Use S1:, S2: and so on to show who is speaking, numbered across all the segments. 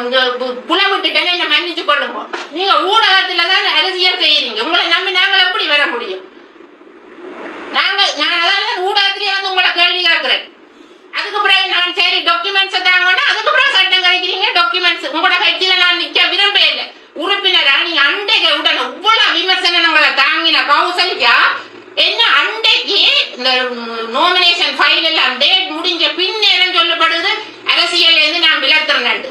S1: புல என்ன மன்னிச்சு கொள்ளுங்க. நீங்க ஊடகத்துல தான் அரசியல் செய்யறீங்க. உங்களை நம்பி நாங்கள் எப்படி வர முடியும்? நாங்க நான் அதான் ஊடகத்திலேயே வந்து உங்களை கேள்வி கேட்கிறேன் அதுக்கு பிறகு நான் சரி டாக்குமெண்ட்ஸ் தாங்கன்னா அதுக்கு பிறகு சட்டம் கிடைக்கிறீங்க டாக்குமெண்ட்ஸ் உங்களோட கட்சியில நான் நிக்க விரும்ப இல்லை உறுப்பினரா நீங்க அண்டைக்கு உடனே இவ்வளவு விமர்சனங்களை தாங்கின கௌசல்யா என்ன அண்டைக்கு இந்த நோமினேஷன் ஃபைல் எல்லாம் டேட் முடிஞ்ச பின்னேரம் சொல்லப்படுது அரசியல் இருந்து நான் விலத்துறேன்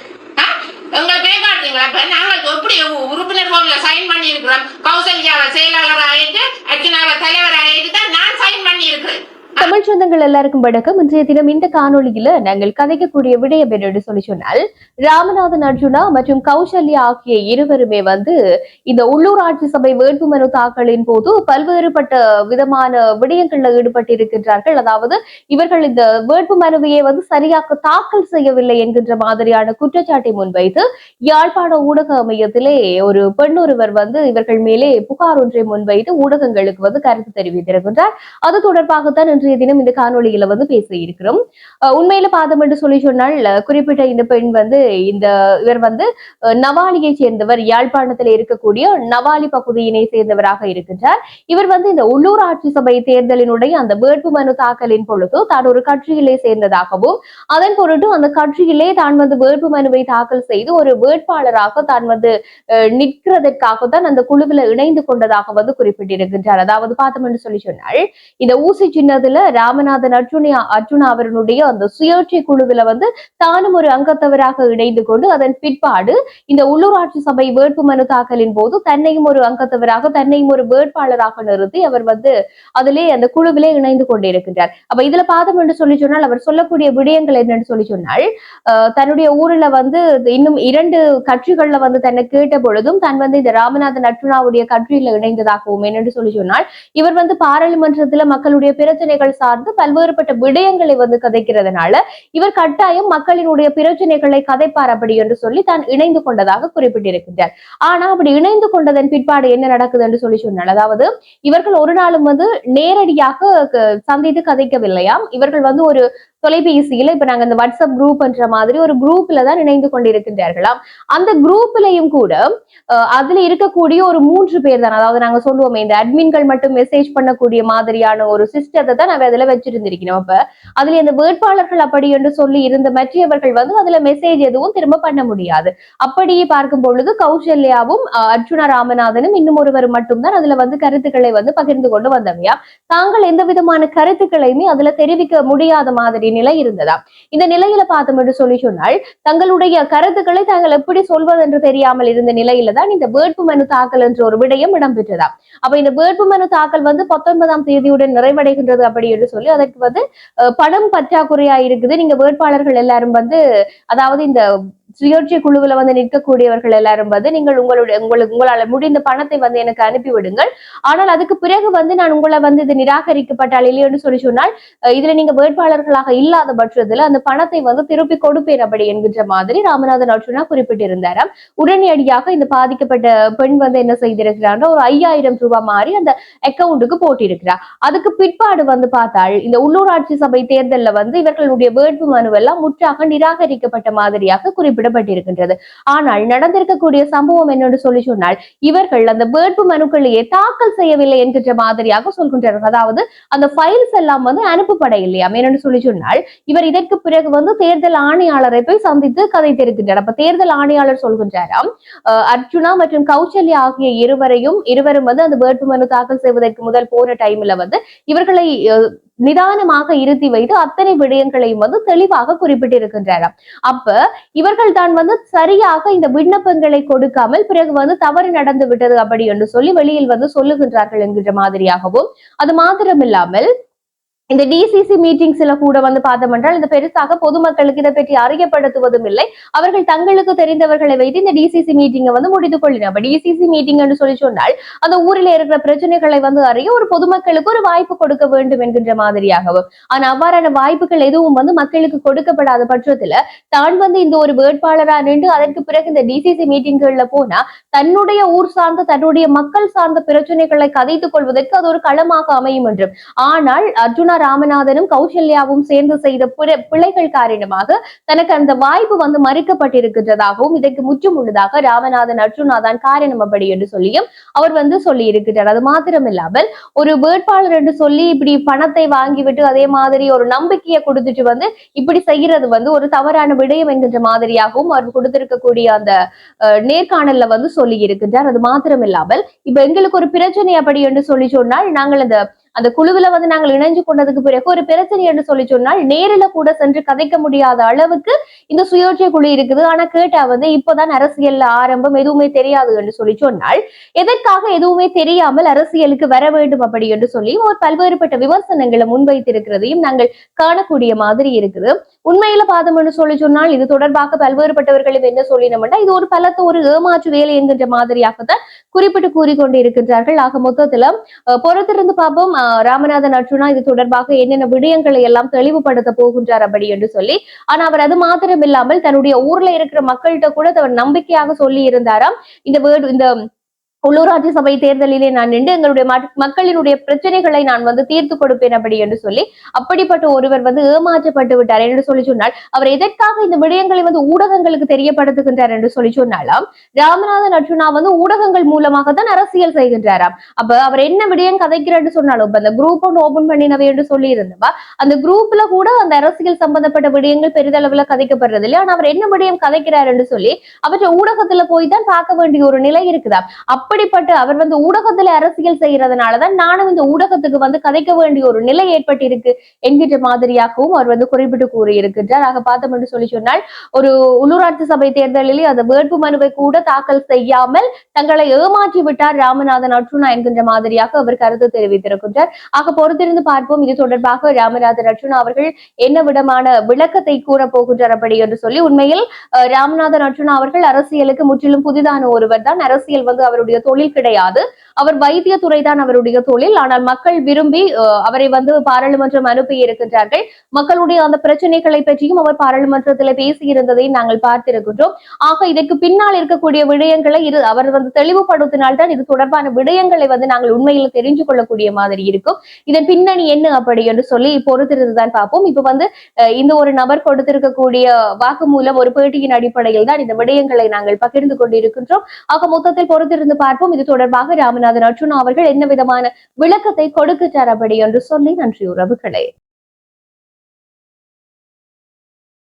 S1: எங்களை பேக்காட்டுறீங்களா இப்ப நாங்கள் எப்படி உ- உறுப்பினர் போர்டில் சைன் பண்ணி இருக்கிறோம் கௌசல்யாவை செயலாளர் ஆயிட்டு அர்ச்சனாவை தலைவர் ஆயிட்டு தான் நான் சைன் பண்ணி இருக்கிறேன்
S2: தமிழ் சொந்தங்கள் எல்லாருக்கும் வணக்கம். இன்றைய தினம் இந்த காணொலியில நாங்கள் கதைக்கக்கூடிய விடயம் என்னன்னு சொல்லி சொன்னால் ராமநாதன் அர்ஜுனா மற்றும் கௌசல்யா ஆகிய இருவருமே வந்து இந்த உள்ளூராட்சி சபை வேட்புமனு தாக்கலின் போது பல்வேறுபட்ட விதமான விடயங்கள்ல ஈடுபட்டிருக்கின்றார்கள். அதாவது இவர்கள் இந்த வேட்புமனுவையே வந்து சரியாக தாக்கல் செய்யவில்லை என்கின்ற மாதிரியான குற்றச்சாட்டை முன்வைத்து யாழ்ப்பாண ஊடக அமையத்திலே ஒரு பெண் ஒருவர் வந்து இவர்கள் மேலே புகார் ஒன்றை முன்வைத்து ஊடகங்களுக்கு வந்து கருத்து தெரிவித்திருக்கின்றார். அது தொடர்பாகத்தான் இன்றைய தினம் இந்த காணொலியில வந்து பேச இருக்கிறோம். உண்மையில பாதம் என்று சொல்லி சொன்னால் குறிப்பிட்ட இந்த பெண் வந்து இந்த இவர் வந்து நவாலியை சேர்ந்தவர் யாழ்ப்பாணத்தில் இருக்கக்கூடிய நவாலி பகுதியினை சேர்ந்தவராக இருக்கின்றார். இவர் வந்து இந்த உள்ளூர் ஆட்சி சபை தேர்தலினுடைய அந்த வேட்பு மனு தாக்கலின் பொழுது தான் ஒரு கட்சியிலே சேர்ந்ததாகவும் அதன் பொருட்டு அந்த கட்சியிலே தான் வந்து வேட்பு மனுவை தாக்கல் செய்து ஒரு வேட்பாளராக தான் வந்து நிற்கிறதற்காக தான் அந்த குழுவில் இணைந்து கொண்டதாக வந்து குறிப்பிட்டிருக்கின்றார். அதாவது பார்த்தோம் என்று சொல்லி சொன்னால் இந்த ஊசி சின்னதுல ராமன் ராமநாதன் அர்ஜுனியா அர்ஜுனா அவர்களுடைய அந்த சுயேட்சை குழுவில வந்து தானும் ஒரு அங்கத்தவராக இணைந்து கொண்டு அதன் பிற்பாடு இந்த உள்ளூராட்சி சபை வேட்புமனு தாக்கலின் போது தன்னையும் ஒரு அங்கத்தவராக தன்னையும் ஒரு வேட்பாளராக நிறுத்தி அவர் வந்து அதிலே அந்த குழுவிலே இணைந்து கொண்டிருக்கின்றார். அப்ப இதுல பாதம் என்று சொல்லி சொன்னால் அவர் சொல்லக்கூடிய விடயங்கள் என்னன்னு சொல்லி சொன்னால் தன்னுடைய ஊர்ல வந்து இன்னும் இரண்டு கட்சிகள்ல வந்து தன்னை கேட்ட பொழுதும் தன் வந்து இந்த ராமநாதன் அர்ஜுனாவுடைய கட்சியில இணைந்ததாகவும் என்னென்று சொல்லி சொன்னால் இவர் வந்து பாராளுமன்றத்துல மக்களுடைய பிரச்சனைகள் சார்ந்து பல்வேறுபட்ட விடயங்களை வந்து கதைக்கிறதுனால இவர் கட்டாயம் மக்களினுடைய பிரச்சனைகளை கதைப்பார் அப்படி என்று சொல்லி தான் இணைந்து கொண்டதாக குறிப்பிட்டிருக்கின்றார். ஆனா அப்படி இணைந்து கொண்டதன் பிற்பாடு என்ன நடக்குது என்று சொல்லி சொன்னால் அதாவது இவர்கள் ஒரு நாளும் வந்து நேரடியாக சந்தித்து கதைக்கவில்லையாம். இவர்கள் வந்து ஒரு தொலைபேசியில இப்ப நாங்க இந்த வாட்ஸ்அப் குரூப்ன்ற மாதிரி ஒரு குரூப்ல தான் இணைந்து கொண்டிருக்கின்றார்களாம். அந்த குரூப்லயும் கூட அதுல இருக்கக்கூடிய ஒரு மூன்று பேர் தான். அதாவது நாங்க சொல்லுவோமே இந்த அட்மின்கள் மட்டும் மெசேஜ் பண்ணக்கூடிய மாதிரியான ஒரு சிஸ்டத்தை தான் நாங்க அதுல வச்சிருந்திருக்கிறோம். அப்ப அதுல இந்த வேட்பாளர்கள் அப்படி என்று சொல்லி இருந்த மற்றவர்கள் வந்து அதுல மெசேஜ் எதுவும் திரும்ப பண்ண முடியாது. அப்படியே பார்க்கும் பொழுது கௌசல்யாவும் அர்ஜுனா ராமநாதனும் இன்னும் ஒருவர் மட்டும்தான் அதுல வந்து கருத்துக்களை வந்து பகிர்ந்து கொண்டு வந்தவையா தாங்கள் எந்த விதமான கருத்துக்களையுமே அதுல தெரிவிக்க முடியாத மாதிரி நிலை இருந்ததா? இந்த நிலையில பார்த்தோம் என்று சொல்லி சொன்னால் தங்களுடைய கருத்துக்களை தாங்கள் எப்படி சொல்வது என்று தெரியாமல் இருந்த நிலையில தான் இந்த வேட்புமனு தாக்கல் என்ற ஒரு விடயம் இடம்பெற்றதா? அப்ப இந்த வேட்பு மனு தாக்கல் வந்து பத்தொன்பதாம் தேதியுடன் நிறைவடைகின்றது அப்படி என்று சொல்லி அதற்கு வந்து படம் பணம் பற்றாக்குறையா இருக்குது. நீங்க வேட்பாளர்கள் எல்லாரும் வந்து அதாவது இந்த சுயேட்சை குழுவில் வந்து நிற்கக்கூடியவர்கள் எல்லாரும் வந்து நீங்கள் உங்களுடைய உங்களுக்கு உங்களால் முடிந்த பணத்தை வந்து எனக்கு அனுப்பி விடுங்கள் ஆனால் அதுக்கு பிறகு வந்து நான் உங்களை வந்து இது நிராகரிக்கப்பட்டால் இல்லையோன்னு சொல்லி சொன்னால் இதுல நீங்க வேட்பாளர்களாக இல்லாத பட்சத்துல அந்த பணத்தை வந்து திருப்பி கொடுப்பேன் அப்படி என்கின்ற மாதிரி ராமநாதன் அர்ஜுனா குறிப்பிட்டிருந்தாராம் உடனடியாக இந்த பாதிக்கப்பட்ட பெண் வந்து என்ன செய்திருக்கிறார் ஒரு ஐயாயிரம் ரூபாய் மாறி அந்த அக்கௌண்ட்டுக்கு போட்டிருக்கிறார். அதுக்கு பிற்பாடு வந்து பார்த்தால் இந்த உள்ளூராட்சி சபை தேர்தலில் வந்து இவர்களுடைய வேட்பு மனுவெல்லாம் முற்றாக நிராகரிக்கப்பட்ட மாதிரியாக குறிப்பிடப்பட்டிருக்கின்றது ஆனால் நடந்திருக்கக்கூடிய சம்பவம் என்னென்று சொல்லி சொன்னால் இவர்கள் அந்த வேட்பு மனுக்களையே தாக்கல் செய்யவில்லை என்கின்ற மாதிரியாக சொல்கின்றார்கள் அதாவது அந்த ஃபைல்ஸ் எல்லாம் வந்து அனுப்பப்பட இல்லையா என்னன்னு சொல்லி சொன்னால் இவர் இதற்கு பிறகு வந்து தேர்தல் ஆணையாளரை போய் சந்தித்து கதைத்திருக்கின்றார் அப்ப தேர்தல் ஆணையாளர் சொல்கின்றாராம் அர்ஜுனா மற்றும் கௌசல்யா ஆகிய இருவரையும் இருவரும் வந்து அந்த வேட்பு மனு தாக்கல் செய்வதற்கு முதல் போன டைம்ல வந்து இவர்களை நிதானமாக இருத்தி வைத்து அத்தனை விடயங்களையும் வந்து தெளிவாக குறிப்பிட்டிருக்கின்றாராம். அப்ப இவர்கள் தான் வந்து சரியாக இந்த விண்ணப்பங்களை கொடுக்காமல் பிறகு வந்து தவறு நடந்து விட்டது அப்படி என்று சொல்லி வெளியில் வந்து சொல்லுகின்றார்கள் என்கின்ற மாதிரியாகவும். அது மாத்திரமில்லாமல் இந்த டிசிசி மீட்டிங்ஸ்ல கூட வந்து பார்த்தோம் என்றால் இந்த பெருசாக பொதுமக்களுக்கு இதை பற்றி அறியப்படுத்துவதும் இல்லை அவர்கள் தங்களுக்கு தெரிந்தவர்களை வைத்து இந்த டிசிசி மீட்டிங்கை வந்து முடித்துக் கொள்ளினர் அப்ப டிசிசி மீட்டிங் என்று சொல்லி சொன்னால் அந்த ஊரில் இருக்கிற பிரச்சனைகளை வந்து அறிய ஒரு பொதுமக்களுக்கு ஒரு வாய்ப்பு கொடுக்க வேண்டும் என்கின்ற மாதிரியாகவும். ஆனா அவ்வாறான வாய்ப்புகள் எதுவும் வந்து மக்களுக்கு கொடுக்கப்படாத பட்சத்துல தான் வந்து இந்த ஒரு வேட்பாளரா நின்று அதற்கு பிறகு இந்த டிசிசி மீட்டிங்கள்ல போனா தன்னுடைய ஊர் சார்ந்த தன்னுடைய மக்கள் சார்ந்த பிரச்சனைகளை கதைத்துக் கொள்வதற்கு அது ஒரு களமாக அமையும் என்றும். ஆனால் அர்ஜுனா ராமநாதனும் கௌசல்யாவும் சேர்ந்து செய்த பிழைகள் காரணமாக தனக்கு அந்த வாய்ப்பு வந்து மறுக்கப்பட்டிருக்கின்றதாகவும் இதற்கு முற்றும் உள்ளதாக ராமநாதன் அர்ஜுனா தான் காரணம் அப்படி என்று சொல்லியும் அவர் வந்து சொல்லி இருக்கின்றார் அது மாத்திரமில்லாமல் ஒரு வேட்பாளர் என்று சொல்லி இப்படி பணத்தை வாங்கிவிட்டு அதே மாதிரி ஒரு நம்பிக்கையை கொடுத்துட்டு வந்து இப்படி செய்யறது வந்து ஒரு தவறான விடயம் என்கின்ற மாதிரியாகவும் அவர் கொடுத்திருக்கக்கூடிய அந்த நேர்காணல்ல வந்து சொல்லி இருக்கின்றார் அது மாத்திரமில்லாமல் இப்ப எங்களுக்கு ஒரு பிரச்சனை அப்படி என்று சொல்லி சொன்னால் நாங்கள் அந்த அந்த குழுவுல வந்து நாங்கள் இணைஞ்சு கொண்டதுக்கு பிறகு ஒரு பிரச்சனை என்று சொல்லி சொன்னால் நேரில் கூட சென்று கதைக்க முடியாத அளவுக்கு இந்த சுயோட்சை குழு இருக்குது. ஆனா கேட்டா வந்து இப்பதான் அரசியல்ல ஆரம்பம் எதுவுமே தெரியாது என்று சொல்லி சொன்னால் எதற்காக எதுவுமே தெரியாமல் அரசியலுக்கு வர வேண்டும் அப்படி என்று சொல்லி ஒரு பல்வேறுபட்ட விமர்சனங்களை முன்வைத்திருக்கிறதையும் நாங்கள் காணக்கூடிய மாதிரி இருக்குது. உண்மையில பாதம் என்று சொல்லி சொன்னால் இது தொடர்பாக பல்வேறுபட்டவர்களும் என்ன சொல்லினோம்னா இது ஒரு பலத்த ஒரு ஏமாற்று வேலை என்கின்ற மாதிரியாகத்தான் குறிப்பிட்டு கூறிக்கொண்டு இருக்கின்றார்கள் ஆக மொத்தத்துல பொறுத்திருந்து பார்ப்போம். ராமநாதன் அர்ஜுனா இது தொடர்பாக என்னென்ன விடயங்களை எல்லாம் தெளிவுபடுத்த போகின்றார் அப்படி என்று சொல்லி ஆனா அவர் அது மாத்திரம் இல்லாமல் தன்னுடைய ஊர்ல இருக்கிற மக்கள்கிட்ட கூட அவர் நம்பிக்கையாக சொல்லி இருந்தாராம் இந்த வேர்டு இந்த உள்ளூராட்சி சபை தேர்தலிலே நான் நின்று எங்களுடைய மக்களினுடைய பிரச்சனைகளை நான் வந்து தீர்த்து கொடுப்பேன் அப்படி என்று சொல்லி அப்படிப்பட்ட ஒருவர் வந்து ஏமாற்றப்பட்டு விட்டார் என்று சொல்லி சொன்னால் அவர் எதற்காக இந்த விடயங்களை வந்து ஊடகங்களுக்கு தெரியப்படுத்துகின்றார் என்று சொல்லி சொன்னாலாம் ராமநாதன் அர்ஜுனா வந்து ஊடகங்கள் மூலமாக தான் அரசியல் செய்கின்றாராம். அப்ப அவர் என்ன விடயம் கதைக்கிறார்னு சொன்னாலும் இப்ப அந்த குரூப் ஒன்று ஓபன் பண்ணினவை என்று சொல்லி இருந்தவா அந்த குரூப்ல கூட அந்த அரசியல் சம்பந்தப்பட்ட விடயங்கள் பெரிதளவுல கதைக்கப்படுறது இல்லை ஆனா அவர் என்ன விடயம் கதைக்கிறார் என்று சொல்லி அவற்றை ஊடகத்துல போய் தான் பார்க்க வேண்டிய ஒரு நிலை இருக்குதா அப்படிப்பட்ட அவர் வந்து ஊடகத்துல அரசியல் செய்யறதுனாலதான் நானும் இந்த ஊடகத்துக்கு வந்து கதைக்க வேண்டிய ஒரு நிலை ஏற்பட்டிருக்கு என்கின்ற மாதிரியாகவும் அவர் வந்து குறிப்பிட்டு கூறியிருக்கின்றார். ஆக பார்த்தோம் என்று சொல்லி சொன்னால் ஒரு உள்ளூராட்சி சபை தேர்தலிலே அந்த வேட்பு மனுவை கூட தாக்கல் செய்யாமல் தங்களை ஏமாற்றி விட்டார் ராமநாதன் அர்ஜுனா என்கின்ற மாதிரியாக அவர் கருத்து தெரிவித்திருக்கின்றார். ஆக பொறுத்திருந்து பார்ப்போம். இது தொடர்பாக ராமநாதன் அர்ஜுனா அவர்கள் என்ன விதமான விளக்கத்தை கூற போகின்றார் அப்படி என்று சொல்லி உண்மையில் ராமநாதன் அர்ஜுனா அவர்கள் அரசியலுக்கு முற்றிலும் புதிதான ஒருவர் தான். அரசியல் வந்து அவருடைய அவருடைய தொழில் கிடையாது. அவர் வைத்தியத்துறை தான் அவருடைய தொழில். ஆனால் மக்கள் விரும்பி அவரை வந்து பாராளுமன்றம் அனுப்பி இருக்கின்றார்கள். மக்களுடைய அந்த பிரச்சனைகளை பற்றியும் அவர் பாராளுமன்றத்தில் பேசியிருந்ததை நாங்கள் பார்த்திருக்கின்றோம். ஆக இதற்கு பின்னால் இருக்கக்கூடிய விடயங்களை இது அவர் வந்து தெளிவுபடுத்தினால்தான் இது தொடர்பான விடயங்களை வந்து நாங்கள் உண்மையில் தெரிஞ்சு கொள்ளக்கூடிய மாதிரி இருக்கும். இதன் பின்னணி என்ன அப்படி என்று சொல்லி பொறுத்திருந்துதான் பார்ப்போம். இப்ப வந்து இந்த ஒரு நபர் கொடுத்திருக்கக்கூடிய வாக்கு மூலம் ஒரு பேட்டியின் அடிப்படையில் தான் இந்த விடயங்களை நாங்கள் பகிர்ந்து கொண்டிருக்கின்றோம். ஆக மொத்தத்தில் பொறுத்திருந்து பார்ப்போம். இது தொடர்பாக ராமநாதன் அர்ஜுனா அவர்கள் என்ன விதமான விளக்கத்தை கொடுக்கிறார் அப்படி என்று சொல்லி நன்றி உறவுகளே.